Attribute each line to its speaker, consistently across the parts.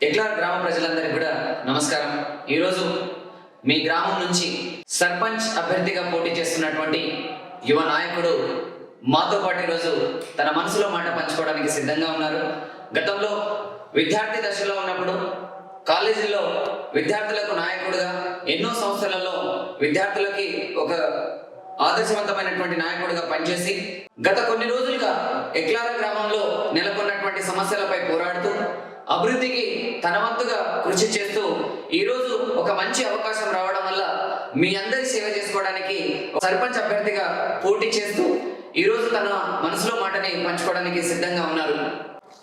Speaker 1: ఎక్లార్ గ్రామ ప్రజలందరికీ కూడా నమస్కారం. ఈరోజు మీ గ్రామం నుంచి సర్పంచ్ అభ్యర్థిగా పోటీ చేస్తున్నటువంటి యువ నాయకుడు మాతో పాటు ఈరోజు తన మనసులో మాట పంచుకోవడానికి సిద్ధంగా ఉన్నారు. గతంలో విద్యార్థి దశలో ఉన్నప్పుడు కాలేజీలో విద్యార్థులకు నాయకుడుగా ఎన్నో సంస్థలలో విద్యార్థులకి ఒక ఆదర్శవంతమైనటువంటి నాయకుడిగా పనిచేసి గత కొన్ని రోజులుగా ఎక్లార గ్రామంలో నెలకొన్నటువంటి సమస్యలపై పోరాడుతూ అభివృద్ధికి తన వంతుగా కృషి చేస్తూ ఈ రోజు ఒక మంచి అవకాశం రావడం వల్ల మీ అందరి సేవ చేసుకోవడానికి సర్పంచ్ అభ్యర్థిగా పోటీ చేస్తూ ఈ రోజు తన మనసులో మాటని పంచుకోవడానికి సిద్ధంగా ఉన్నారు.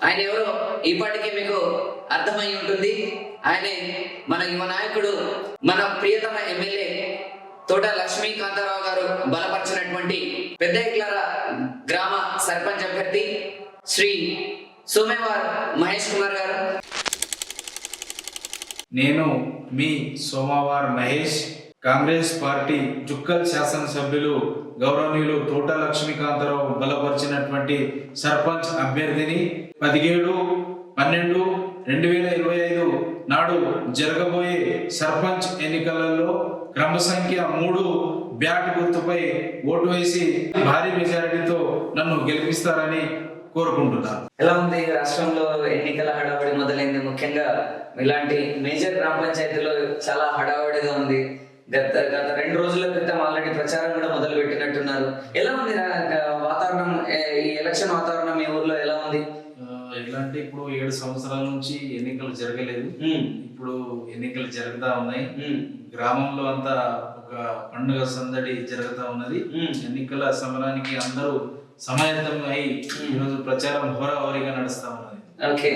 Speaker 1: ఆయన ఎవరో ఈపాటికి మీకు అర్థమై ఉంటుంది. ఆయనే మన యువ నాయకుడు మన ప్రియతమ ఎమ్మెల్యే తోట లక్ష్మీకాంతారావు గారు బలపరిచినటువంటి పెద్ద ఎక్లార గ్రామ సర్పంచ్ అభ్యర్థి శ్రీ మహేష్ కుమార్ గారు.
Speaker 2: నేను మీ సోమవార్ మహేష్ కాంగ్రెస్ పార్టీ జుక్కల్ శాసనసభ్యులు గౌరవనీయులు తోట లక్ష్మీకాంతరావు బలపరిచినటువంటి సర్పంచ్ అభ్యర్థిని పదిహేడు పన్నెండు రెండు వేల ఇరవై ఐదు నాడు జరగబోయే సర్పంచ్ ఎన్నికలలో క్రమ సంఖ్య మూడు బ్యాట్ గుర్తుపై ఓటు వేసి భారీ మెజారిటీతో నన్ను గెలిపిస్తారని కోరుకుంటున్నాను
Speaker 1: ఎలా ఉంది రాష్ట్రంలో ఎన్నికల హడావుడి మొదలైంది? ముఖ్యంగా ఇలాంటి మేజర్ గ్రామ పంచాయతీలో చాలా హడావుడిగా ఉంది. గత గత రెండు రోజుల క్రితం ఆల్రెడీ ప్రచారం కూడా మొదలు పెట్టినట్టున్నారు. ఎలా ఉంది వాతావరణం? ఈ ఎలక్షన్ వాతావరణం మీ ఊర్లో ఎలా ఉంది?
Speaker 2: ఎలా అంటే ఇప్పుడు ఏడు సంవత్సరాల నుంచి ఎన్నికలు జరగలేదు. ఇప్పుడు ఎన్నికలు జరుగుతా ఉన్నాయి. గ్రామంలో అంతా ఒక పండుగ సందడి జరుగుతా ఉన్నది. ఎన్నికల సమరానికి అందరూ సమాయత్తం అయి ఈరోజు ప్రచారం హోరాహోరీగా నడుస్తా ఉన్నది.
Speaker 1: ఓకే.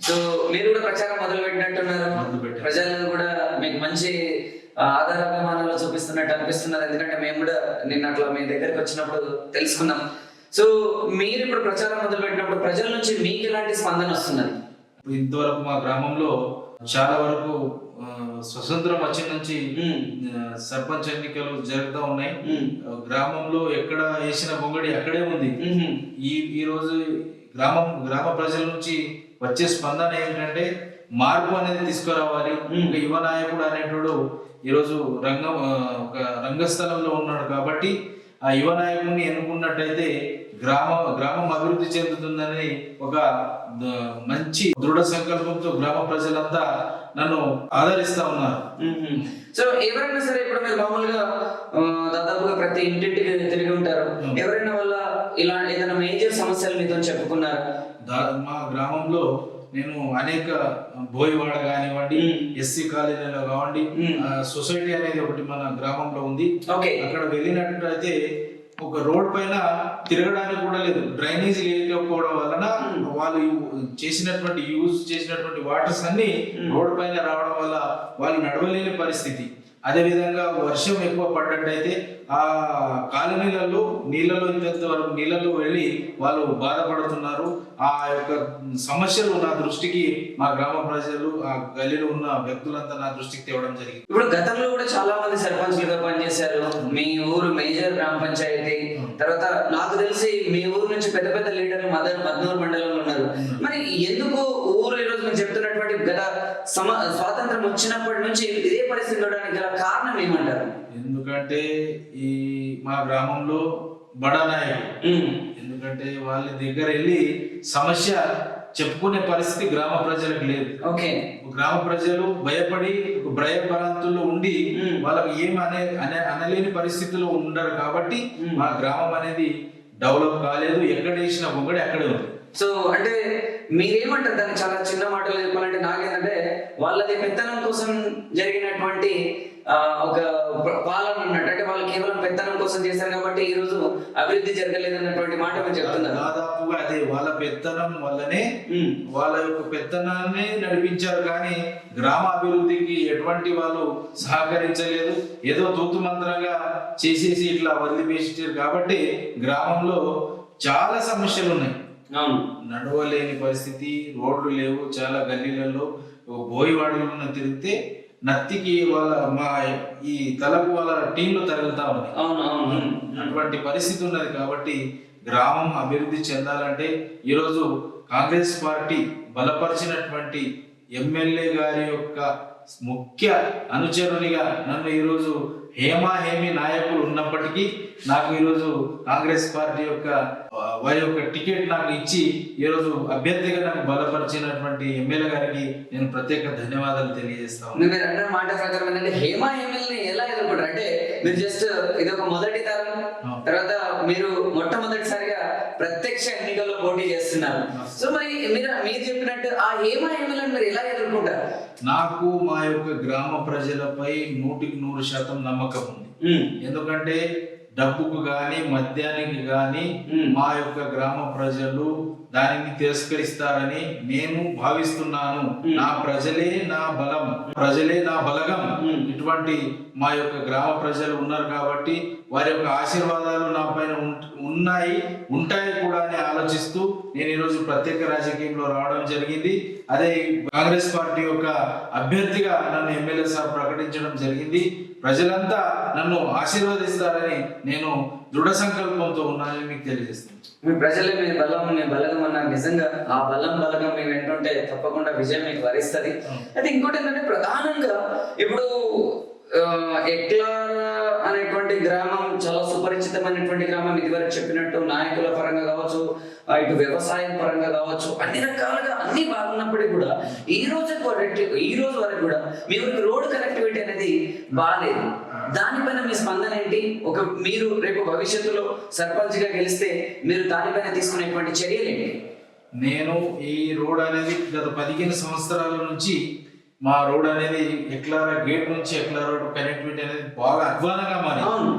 Speaker 1: సో మీరు కూడా ప్రచారం మొదలు పెట్టినట్టున్నారు. ప్రజలు కూడా మీకు మంచి ఆ, ఆధార అభిమానాలు చూపిస్తున్నట్టు అనిపిస్తున్నది. ఎందుకంటే మేము కూడా నిన్న అట్లా మీ దగ్గరికి వచ్చినప్పుడు తెలుసుకున్నాం. సో మీరు ఇప్పుడు ప్రచారం మొదలు పెట్టినప్పుడు ప్రజల నుంచి మీకు ఎలాంటి స్పందన వస్తున్నది?
Speaker 2: ఇంతవరకు మా గ్రామంలో చాలా వరకు స్వతంత్రం వచ్చిన నుంచి సర్పంచ్ ఎన్నికలు జరుగుతూ ఉన్నాయి. గ్రామంలో ఎక్కడ వేసిన బొంగడి అక్కడే ఉంది. ఈ ఈ రోజు గ్రామం గ్రామ ప్రజల నుంచి వచ్చే స్పందన ఏమిటంటే మార్పు అనేది తీసుకురావాలి. ఒక యువ నాయకుడు అనేటోడు ఈరోజు రంగం ఒక రంగస్థలంలో ఉన్నాడు కాబట్టి ఆ యువ నాయకుడిని ఎన్నుకున్నట్టయితే గ్రామ గ్రామం అభివృద్ధి చెందుతుందని ఒక మంచి దృఢ సంకల్పంతో గ్రామ ప్రజలంతా నన్ను ఆదరిస్తా ఉన్నారు.
Speaker 1: సో ఎవరైనా సరే ఇప్పుడు మీరు మామూలుగా దాదాపుగా ప్రతి ఇంటింటికి తిరిగి ఉంటారు. ఎవరైనా వల్ల ఇలా ఏదైనా మేజర్ సమస్యలు మీతో చెప్పుకున్నారు
Speaker 2: మా గ్రామంలో నేను అనేక బోయవాడ కానివ్వండి. ఎస్సీ కాలనీలో కావండి సొసైటీ అనేది ఒకటి మన గ్రామంలో ఉంది అక్కడ వెళ్ళినట్టయితే ఒక రోడ్ పైన తిరగడానికి కూడా లేదు డ్రైనేజ్ లేకపోవడం వలన. వాళ్ళు చేసినటువంటి యూజ్ చేసినటువంటి వాటర్స్ అన్ని. రోడ్ పైన రావడం వల్ల వాళ్ళు నడవలేని పరిస్థితి అదే విధంగా వర్షం ఎక్కువ పడ్డట్టయితే ఆ కాలనీలలో నీళ్ళలో ఇంత వరకు నీళ్ళలో వెళ్ళి వాళ్ళు బాధపడుతున్నారు. ఆ యొక్క సమస్యలు నా దృష్టికి మా గ్రామ ప్రజలు ఆ గల్లీలో ఉన్న వ్యక్తులంతా నా దృష్టికి తేవడం జరిగింది.
Speaker 1: ఇప్పుడు గతంలో కూడా చాలా మంది సర్పంచ్లుగా పనిచేశారు. మీ ఊరు మేజర్ గ్రామ పంచాయతీ తర్వాత నాకు తెలిసి మీ ఊరు నుంచి పెద్ద పెద్ద లీడర్లు మదర్ మద్నూరు మండలంలో ఉన్నారు. మరి ఎందుకు ఊరు ఈరోజు మీరు చెప్తున్నటువంటి గత సమ స్వాతంత్రం వచ్చినప్పటి నుంచి ఇదే పరిస్థితి ఉండడానికి గల కారణం ఏమంటారు?
Speaker 2: ఎందుకంటే ఈ మా గ్రామంలో బడా ఎందుకంటే వాళ్ళ దగ్గర వెళ్ళి సమస్య చెప్పుకునే పరిస్థితి గ్రామ ప్రజలకు లేదు.
Speaker 1: ఓకే.
Speaker 2: గ్రామ ప్రజలు భయపడి భయభ్రాంతుల్లో ఉండి. వాళ్ళకి ఏం అనే అనే అనలేని పరిస్థితిలో ఉండరు కాబట్టి. మా గ్రామం అనేది డెవలప్ కాలేదు. ఎక్కడ వేసిన ఒకటి అక్కడే ఉంది.
Speaker 1: సో అంటే మీరేమంటారు? దాన్ని చాలా చిన్న మాటలు చెప్పాలంటే నాకేంటంటే వాళ్ళది పెత్తనం కోసం జరిగినటువంటి ఆ, ఒక పాలన అన్నట్టు. అంటే వాళ్ళు కేవలం పెత్తనం కోసం చేశారు కాబట్టి ఈ రోజు అభివృద్ధి జరగలేదు అన్నటువంటి మాట మీరు చెప్తున్నారు.
Speaker 2: దాదాపుగా అదే వాళ్ళ పెత్తనం వల్లనే వాళ్ళ యొక్క పెత్తనాన్ని నడిపించారు కానీ గ్రామ అభివృద్ధికి ఎటువంటి వాళ్ళు సహకరించలేదు. ఏదో తూతు మంత్రంగా చేసేసి ఇట్లా వదిలిపేసారు కాబట్టి గ్రామంలో చాలా సమస్యలు ఉన్నాయి. నడవలేని పరిస్థితి రోడ్లు లేవు చాలా గల్లీలలో బోయివాడలను తిరిగితే నత్తికి వాళ్ళ మా ఈ తలకు వాళ్ళ టీంలు తగులుతా ఉన్నాయి
Speaker 1: అవును అవును. ఉమ్,
Speaker 2: అటువంటి పరిస్థితి ఉన్నది కాబట్టి గ్రామం అభివృద్ధి చెందాలంటే ఈరోజు కాంగ్రెస్ పార్టీ బలపరిచినటువంటి ఎమ్మెల్యే గారి యొక్క ముఖ్య అనుచరునిగా నన్ను ఈరోజు హేమా హేమి నాయకులు ఉన్నప్పటికీ నాకు ఈరోజు కాంగ్రెస్ పార్టీ యొక్క వారి యొక్క టికెట్ నాకు ఇచ్చి ఈరోజు అభ్యర్థిగా నాకు బలపరిచినటువంటి ఎమ్మెల్యే గారికి నేను ప్రత్యేక ధన్యవాదాలు తెలియజేస్తాను
Speaker 1: మీరు అన్న మాట ప్రకారం ఏంటంటే హేమా హేమల్ని ఎలా ఎదుర్కొంటారు? అంటే మీరు జస్ట్ ఇది ఒక మొదటి తరం తర్వాత మీరు మొట్టమొదటిసారిగా ప్రత్యక్ష ఎన్నికల్లో పోటీ చేస్తున్నారు. సో మరి మీరు మీరు చెప్పినట్టు ఆ హేమా హేమలను మీరు ఎలా ఎదుర్కొంటారు?
Speaker 2: నాకు మా యొక్క గ్రామ ప్రజలపై నూటికి నూరు శాతం నమ్మకం ఉంది. ఎందుకంటే డబ్బుకు గాని మద్యానికి గాని. మా యొక్క గ్రామ ప్రజలు దానిని తిరస్కరిస్తారని నేను భావిస్తున్నాను. నా ప్రజలే నా బలం ప్రజలే నా బలగం. ఇటువంటి మా యొక్క గ్రామ ప్రజలు ఉన్నారు కాబట్టి వారి యొక్క ఆశీర్వాదాలు నా పైన ఉన్నాయి ఉంటాయి కూడా అని ఆలోచిస్తూ నేను ఈరోజు ప్రత్యేక రాజకీయంలో రావడం జరిగింది అదే కాంగ్రెస్ పార్టీ యొక్క అభ్యర్థిగా నన్ను ఎమ్మెల్యే సార్ ప్రకటించడం జరిగింది ప్రజలంతా నన్ను ఆశీర్వదిస్తారని నేను దృఢ సంకల్పంతో ఉన్నానని మీకు తెలియజేస్తాను
Speaker 1: మీ ప్రజలే మీ బలం మీ బలగం అన్నారు నిజంగా ఆ బలం బలగం మీ వెంటుంటే తప్పకుండా విజయం మీకు వరిస్తుంది. అయితే ఇంకోటి ఏంటంటే ప్రధానంగా ఇప్పుడు ఎక్లార్ అనేటువంటి గ్రామం చాలా సుపరిచితమైనటువంటి గ్రామం. ఇదివరకు చెప్పినట్టు నాయకుల పరంగా కావచ్చు ఇటు వ్యవసాయం పరంగా కావచ్చు అన్ని రకాలుగా అన్ని బాగున్నప్పటికీ కూడా ఈ రోజు ఈ రోజు వరకు కూడా మీ ఊరికి రోడ్ కనెక్టివిటీ అనేది బాగాలేదు దానిపైన మీ స్పందన ఏంటి? ఒక మీరు రేపు భవిష్యత్తులో సర్పంచ్గా గెలిస్తే మీరు దానిపైన తీసుకునేటువంటి చర్యలు ఏంటి?
Speaker 2: నేను ఈ రోడ్ అనేది గత పదిహేను సంవత్సరాల నుంచి మా రోడ్ అనేది ఎక్లారా గేట్ నుంచి ఎక్లారా రోడ్ కనెక్టివిటీ అనేది బాగా అధ్వానంగా మారింది.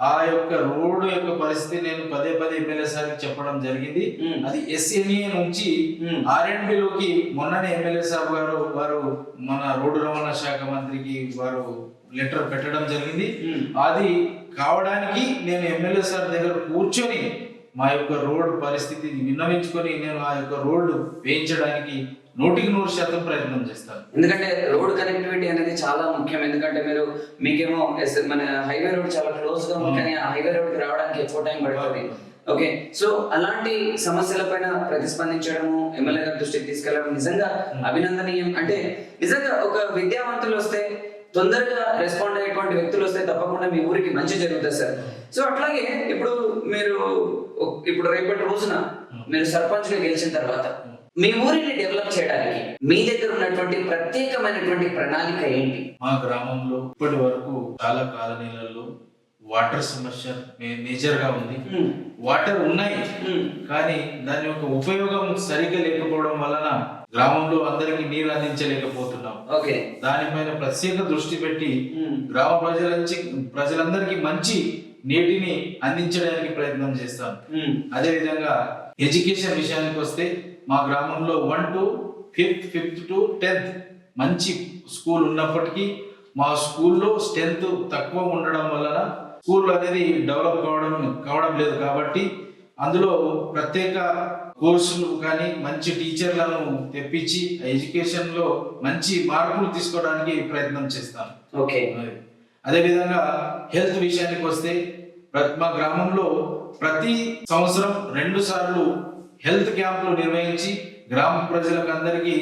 Speaker 2: ఆ యొక్క రోడ్డు యొక్క పరిస్థితి నేను పదే పదే ఎమ్మెల్యే సార్కి చెప్పడం జరిగింది. అది ఎస్ఎన్ఏ నుంచి
Speaker 1: మ్మ్.
Speaker 2: ఆర్ఎండ్బి లోకి మొన్ననే ఎమ్మెల్యే సాబ్ గారు వారు మన రోడ్డు రవాణా శాఖ మంత్రికి వారు లెటర్ పెట్టడం జరిగింది. అది కావడానికి నేను ఎమ్మెల్యే సార్ దగ్గర కూర్చొని మా యొక్క రోడ్ పరిస్థితి విన్నవించుకొని నేను ఆ యొక్క రోడ్డు వేయించడానికి నూటికి నూరు శాతం ప్రయత్నం చేస్తాను
Speaker 1: ఎందుకంటే రోడ్ కనెక్టివిటీ అనేది చాలా ముఖ్యం. ఎందుకంటే మీరు మీకేమో మన హైవే రోడ్ చాలా క్లోజ్గా ఉంది కానీ ఆ హైవే రోడ్కి రావడానికి ఎక్కువ టైం పడుతుంది. ఓకే సో అలాంటి సమస్యల పైన ప్రతిస్పందించడము ఎమ్మెల్యే గారి దృష్టికి తీసుకెళ్ళడం నిజంగా అభినందనీయం. అంటే నిజంగా ఒక విద్యావంతులు వస్తే తొందరగా రెస్పాండ్ అయ్యేటువంటి వ్యక్తులు వస్తే తప్పకుండా మీ ఊరికి మంచి జరుగుతుంది సార్. సో అట్లాగే ఇప్పుడు మీరు ఇప్పుడు రేపటి రోజున మీరు సర్పంచ్గా గెలిచిన తర్వాత మీ ఊరిని డెవలప్ చేయడానికి మీ దగ్గర ఉన్నటువంటి ప్రత్యేకమైనటువంటి ప్రణాళిక ఏంటి?
Speaker 2: మా గ్రామంలో ఇప్పటి వరకు చాలా కాలనీలలో వాటర్ సమస్య మేజర్గా ఉంది. వాటర్ ఉన్నాయి. కానీ దాని యొక్క ఉపయోగం సరిగ్గా లేకపోవడం వలన గ్రామంలో అందరికీ నీరు అందించలేకపోతున్నాం.
Speaker 1: ఓకే.
Speaker 2: దానిపైన ప్రత్యేక దృష్టి పెట్టి గ్రామ ప్రజల నుంచి ప్రజలందరికీ మంచి నీటిని అందించడానికి ప్రయత్నం చేస్తాం. అదే విధంగా ఎడ్యుకేషన్ విషయానికి వస్తే మా గ్రామంలో one to fifth fifth to tenth మంచి స్కూల్ ఉన్నప్పటికీ మా స్కూల్లో స్ట్రెంత్ తక్కువ ఉండడం వలన స్కూల్ అనేది డెవలప్ కావడం కావడం లేదు కాబట్టి అందులో ప్రత్యేక కోర్సులు కానీ మంచి టీచర్లను తెప్పించి ఎడ్యుకేషన్లో మంచి మార్పులు తీసుకోవడానికి ప్రయత్నం చేస్తాను
Speaker 1: ఓకే
Speaker 2: అది. అదేవిధంగా హెల్త్ విషయానికి వస్తే మా గ్రామంలో ప్రతి సంవత్సరం రెండు సార్లు హెల్త్ క్యాంపులు నిర్వహించి గ్రామ ప్రజలకు అందరికీ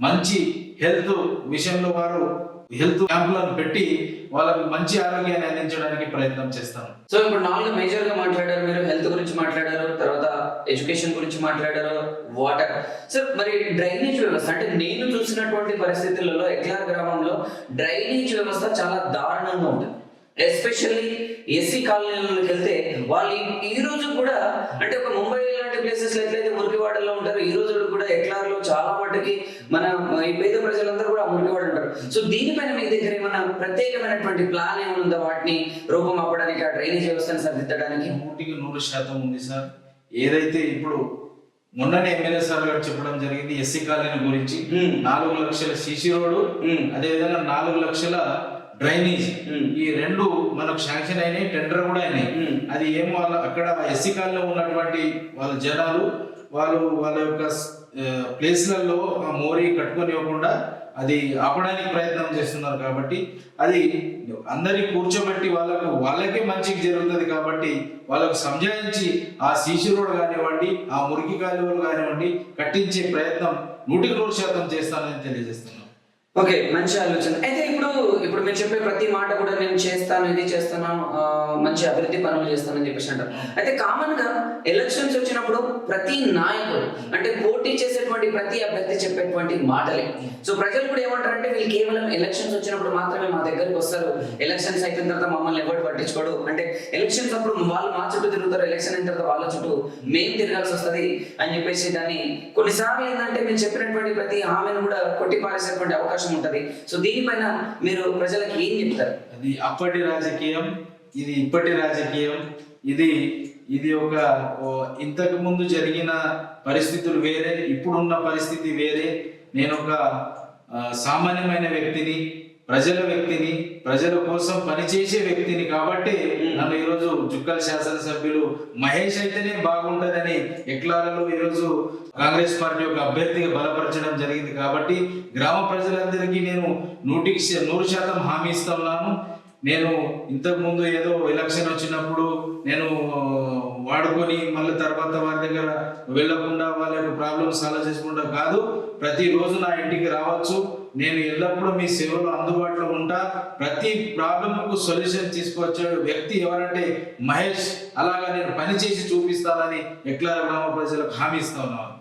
Speaker 2: మంచి హెల్త్ విషయంలో వారు హెల్త్ క్యాంపులను పెట్టి వాళ్ళకి మంచి ఆరోగ్యాన్ని అందించడానికి ప్రయత్నం చేస్తాను
Speaker 1: సో ఇప్పుడు నాలుగు మేజర్గా మాట్లాడారు మీరు హెల్త్ గురించి మాట్లాడారు తర్వాత ఎడ్యుకేషన్ గురించి మాట్లాడారు వాటర్ సార్ మరి డ్రైనేజ్ వ్యవస్థ అంటే నేను చూసినటువంటి పరిస్థితులలో ఎక్లార్ గ్రామంలో డ్రైనేజ్ వ్యవస్థ చాలా దారుణంగా ఉంటుంది. ఎస్పెషల్లీ ఎస్సీ కాలనీలకు వెళ్తే వాళ్ళు ఈ- రోజు కూడా అంటే ఒక ముంబై లాంటి ప్లేసెస్ ఎట్లయితే మురికివాడలో ఉంటారో ఈ రోజు కూడా ఎక్లార్లో చాలా మట్టుకి మన ఈ పేద ప్రజలందరూ కూడా మురికివాడు ఉంటారు. సో దీనిపైన మీ దగ్గర ఏమైనా ప్రత్యేకమైనటువంటి ప్లాన్ ఏమైనా ఉందా? వాటిని రూపం అవ్వడానికి ఆ డ్రైనేజ్ వ్యవస్థను సరిదిద్దడానికి?
Speaker 2: నూటికి నూరు శాతం ఉంది సార్. ఏదైతే ఇప్పుడు మొన్ననే ఎమ్మెల్యే సార్ గారు చెప్పడం జరిగింది ఎస్సీ కాలనీ గురించి. నాలుగు లక్షల సిసి రోడ్డు. అదేవిధంగా నాలుగు లక్షల డ్రైనేజ్. ఈ రెండు మనకు శాంక్షన్ అయినాయి టెండర్ కూడా అయినాయి. అది ఏం వాళ్ళ అక్కడ ఎస్సీ కాలనీలో ఉన్నటువంటి వాళ్ళ జనాలు వాళ్ళు వాళ్ళ యొక్క ప్లేస్లలో ఆ మోరీ కట్టుకొని ఇవ్వకుండా అది ఆపడానికి ప్రయత్నం చేస్తున్నారు కాబట్టి అది అందరి కూర్చోబెట్టి వాళ్ళకు వాళ్ళకే మంచికి జరుగుతుంది కాబట్టి వాళ్ళకు సంజాయించి ఆ సీసీ రోడ్ కానివ్వండి ఆ మురికి కాలువలు కానివ్వండి కట్టించే ప్రయత్నం నూటికి నూరు శాతం చేస్తానని తెలియజేస్తున్నాను
Speaker 1: ఓకే మంచి ఆలోచన. అయితే ఇప్పుడు ఇప్పుడు మీరు చెప్పే ప్రతి మాట కూడా నేను చేస్తాను ఇది చేస్తాను మంచి అభివృద్ధి పనులు చేస్తానని చెప్పేసి అంటారు. అయితే కామన్గా ఎలక్షన్స్ వచ్చినప్పుడు ప్రతి నాయకుడు అంటే పోటీ చేసేటువంటి ప్రతి అభ్యర్థి చెప్పేటువంటి మాటలే. సో ప్రజలు కూడా ఏమంటారంటే వీళ్ళు కేవలం ఎలక్షన్స్ వచ్చినప్పుడు మాత్రమే మా దగ్గరికి వస్తారు. ఎలక్షన్స్ అయిపోయిన తర్వాత మమ్మల్ని ఎవరు పట్టించుకోడు. అంటే ఎలక్షన్స్ అప్పుడు వాళ్ళు మా చుట్టూ తిరుగుతారు ఎలక్షన్ అయిన తర్వాత వాళ్ళ చుట్టూ మేము తిరగాల్సి వస్తది అని చెప్పేసి దాన్ని కొన్నిసార్లు ఏంటంటే మేము చెప్పినటువంటి ప్రతి హామీని కూడా కొట్టి పారేసేటువంటి అవకాశం ఉంటది. సో దీనిపైన మీరు ప్రజలకు ఏం చెప్తారు?
Speaker 2: అది అప్పటి రాజకీయం ఇది ఇప్పటి రాజకీయం ఇది ఇది ఒక ఇంతకు ముందు జరిగిన పరిస్థితులు వేరే ఇప్పుడున్న పరిస్థితి వేరే. నేను ఒక సామాన్యమైన వ్యక్తిని ప్రజల వ్యక్తిని ప్రజల కోసం పనిచేసే వ్యక్తిని కాబట్టి నన్ను ఈరోజు జుక్కల్ శాసనసభ్యులు మహేష్ అయితేనే బాగుంటదని ఎక్లాలలో ఈరోజు కాంగ్రెస్ పార్టీ యొక్క అభ్యర్థిగా బలపరచడం జరిగింది కాబట్టి గ్రామ ప్రజలందరికీ నేను నూటికి నూరు శాతం హామీ ఇస్తా ఉన్నాను. నేను ఇంతకు ముందు ఏదో ఎలక్షన్ వచ్చినప్పుడు నేను వాడుకొని మళ్ళీ తర్వాత వారి దగ్గర వెళ్ళకుండా వాళ్ళ యొక్క ప్రాబ్లమ్ సాల్వ్ చేసుకుంటా కాదు. ప్రతిరోజు నా ఇంటికి రావచ్చు. నేను ఎల్లప్పుడూ మీ సేవలో అందుబాటులో ఉంటా. ప్రతి ప్రాబ్లంకు సొల్యూషన్ తీసుకొచ్చే వ్యక్తి ఎవరంటే మహేష్. అలాగా నేను పని చేసి చూపిస్తానని ఎక్లార గ్రామ ప్రజలకు హామీ ఇస్తా ఉన్నాను.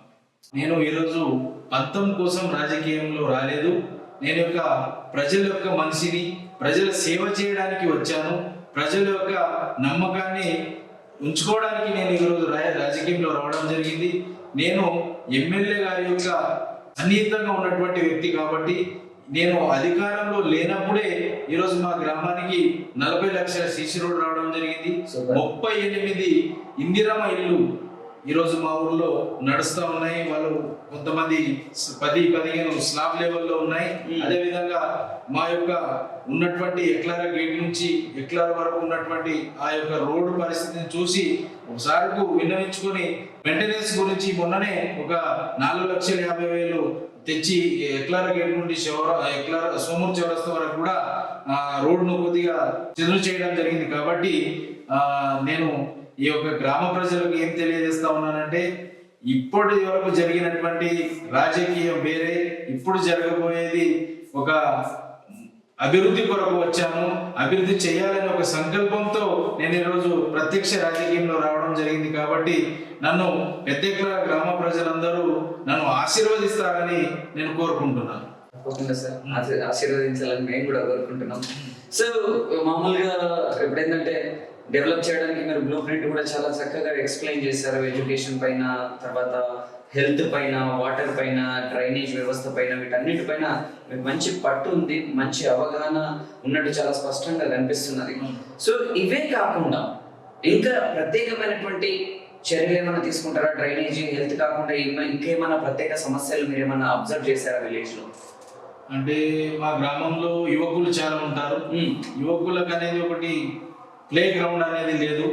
Speaker 2: నేను ఈరోజు పంతం కోసం రాజకీయంలో రాలేదు. నేను యొక్క ప్రజల యొక్క మనిషిని ప్రజల సేవ చేయడానికి వచ్చాను. ప్రజల యొక్క నమ్మకాన్ని ఉంచుకోవడానికి నేను ఈరోజు రాజకీయంలో రావడం జరిగింది. నేను ఎమ్మెల్యే గారి యొక్క సన్నిహితంగా ఉన్నటువంటి వ్యక్తి కాబట్టి నేను అధికారంలో లేనప్పుడే ఈరోజు మా గ్రామానికి నలభై లక్షల సీసీ రోడ్ రావడం జరిగింది. ముప్పై ఎనిమిది ఇందిరమ్మ ఇల్లు ఈరోజు మా ఊర్లో నడుస్తూ ఉన్నాయి. వాళ్ళు కొంతమంది పది పదిహేను స్లాబ్ లెవెల్లో ఉన్నాయి.
Speaker 1: Hmm.
Speaker 2: అదే విధంగా మా యొక్క ఉన్నటువంటి ఎక్లార గేట్ నుంచి ఎక్లార వరకు ఉన్నటువంటి ఆ యొక్క రోడ్డు పరిస్థితిని చూసి ఒకసారి విన్నవించుకొని మెయింటెనెన్స్ గురించి మొన్ననే ఒక నాలుగు లక్షల యాభై వేలు తెచ్చి ఎక్లార గేట్ నుండి శివర ఎక్లార సోమూరు చౌరస్తా వరకు కూడా ఆ, రోడ్డును కొద్దిగా చెదురు చేయడం జరిగింది. కాబట్టి నేను ఈ యొక్క గ్రామ ప్రజలకు ఏం తెలియజేస్తా ఉన్నానంటే ఇప్పటి వరకు జరిగినటువంటి రాజకీయం వేరే ఇప్పుడు జరగబోయేది ఒక అభివృద్ధి కొరకు వచ్చాను అభివృద్ధి చేయాలనే ఒక సంకల్పంతో నేను ఈరోజు ప్రత్యక్ష రాజకీయంలో రావడం జరిగింది కాబట్టి నన్ను పెద్దెక్కల గ్రామ ప్రజలందరూ నన్ను ఆశీర్వదిస్తారని నేను కోరుకుంటున్నాను.
Speaker 1: తప్పకుండా సార్. ఆశీర్వదించాలని మేము కూడా కోరుకుంటున్నాం. సో మామూలుగా ఎప్పుడైందంటే డెవలప్ చేయడానికి మీరు బ్లూ ప్రింట్ కూడా చాలా చక్కగా ఎక్స్ప్లెయిన్ చేశారు. ఎడ్యుకేషన్ పైన తర్వాత హెల్త్ పైన వాటర్ పైన డ్రైనేజ్ వ్యవస్థ పైన వీటన్నిటిపైన మీకు మంచి పట్టు ఉంది మంచి అవగాహన ఉన్నట్టు చాలా స్పష్టంగా కనిపిస్తున్నది. సో ఇవే కాకుండా ఇంకా ప్రత్యేకమైనటువంటి చర్యలు ఏమైనా తీసుకుంటారా? డ్రైనేజీ హెల్త్ కాకుండా ఇంకేమైనా ప్రత్యేక సమస్యలు మీరు ఏమైనా అబ్జర్వ్ చేశారా విలేజ్లో
Speaker 2: అంటే మా గ్రామంలో యువకులు చాలా ఉంటారు. యువకులకు అనేది ఒకటి ప్లే గ్రౌండ్ అనేది లేదు.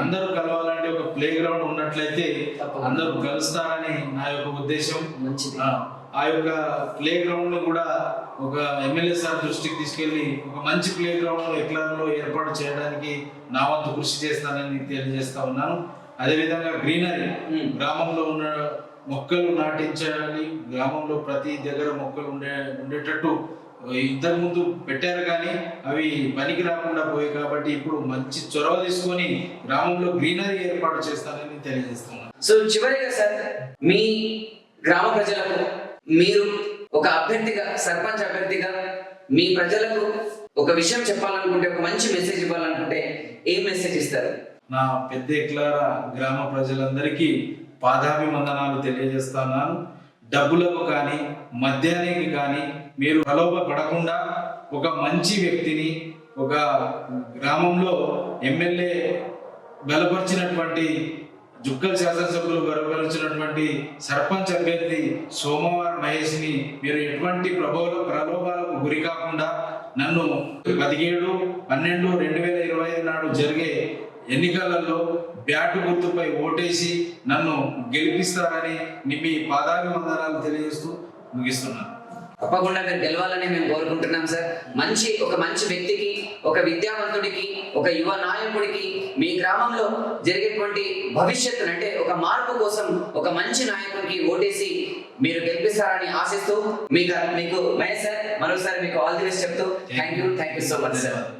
Speaker 2: అందరూ కలవాలంటే ఒక ప్లే గ్రౌండ్ ఉన్నట్లయితే. అందరూ కలుస్తారని నా యొక్క ఉద్దేశం ఆ, యొక్క ప్లే గ్రౌండ్ను కూడా ఒక ఎమ్మెల్యే సార్ దృష్టికి తీసుకెళ్ళి ఒక మంచి ప్లే గ్రౌండ్ ఎక్లాలో ఏర్పాటు చేయడానికి నా వంతు కృషి చేస్తానని తెలియజేస్తా ఉన్నాను అదేవిధంగా గ్రీనరీ. గ్రామంలో ఉన్న మొక్కలు నాటించాలి గ్రామంలో ప్రతి దగ్గర మొక్కలు ఉండే ఉండేటట్టు ఇంతకు ముందు పెట్టారు కానీ అవి పనికి రాకుండా పోయాయి కాబట్టి ఇప్పుడు మంచి చొరవ తీసుకొని గ్రామంలో గ్రీనరీ ఏర్పాటు చేస్తానని తెలియజేస్తున్నాను
Speaker 1: సో చివరిగా సార్ మీ గ్రామ ప్రజలకు మీరు ఒక అభ్యర్థిగా సర్పంచ్ అభ్యర్థిగా మీ ప్రజలకు ఒక విషయం చెప్పాలనుకుంటే ఒక మంచి మెసేజ్ ఇవ్వాలనుకుంటే ఏ మెసేజ్ ఇస్తారు?
Speaker 2: నా పెద్ద ఎక్లార గ్రామ ప్రజలందరికీ పాదాభివందనాలు తెలియజేస్తున్నాను. డబ్బులకు కానీ మద్యానికి కానీ మీరు ప్రలోభ పడకుండా ఒక మంచి వ్యక్తిని ఒక గ్రామంలో ఎమ్మెల్యే బలపరిచినటువంటి జుక్కల్ శాసనసభ్యులు బలపరిచినటువంటి సర్పంచ్ అభ్యర్థి సోమవారం మహేష్ని మీరు ఎటువంటి ప్రభావ ప్రలోభాలకు గురి కాకుండా నన్ను పదిహేడు పన్నెండు రెండు వేల ఇరవై ఐదు నాడు జరిగే ఎన్నికలలో బ్యాటు గుర్తుపై ఓటేసి నన్ను గెలిపిస్తారని మీ పాదాభివందనాలు తెలియజేస్తూ ముగిస్తున్నాను.
Speaker 1: తప్పకుండా మీరు గెలవాలని మేము కోరుకుంటున్నాం సార్. మంచి ఒక మంచి వ్యక్తికి ఒక విద్యావంతుడికి ఒక యువ నాయకుడికి మీ గ్రామంలో జరిగేటువంటి భవిష్యత్తును అంటే ఒక మార్పు కోసం ఒక మంచి నాయకుడికి ఓటేసి మీరు గెలిపిస్తారని ఆశిస్తూ మీకు మీకు మహేష్ సార్ మరోసారి మీకు ఆల్ ది బెస్ట్ చెప్తూ thank you thank you so much sir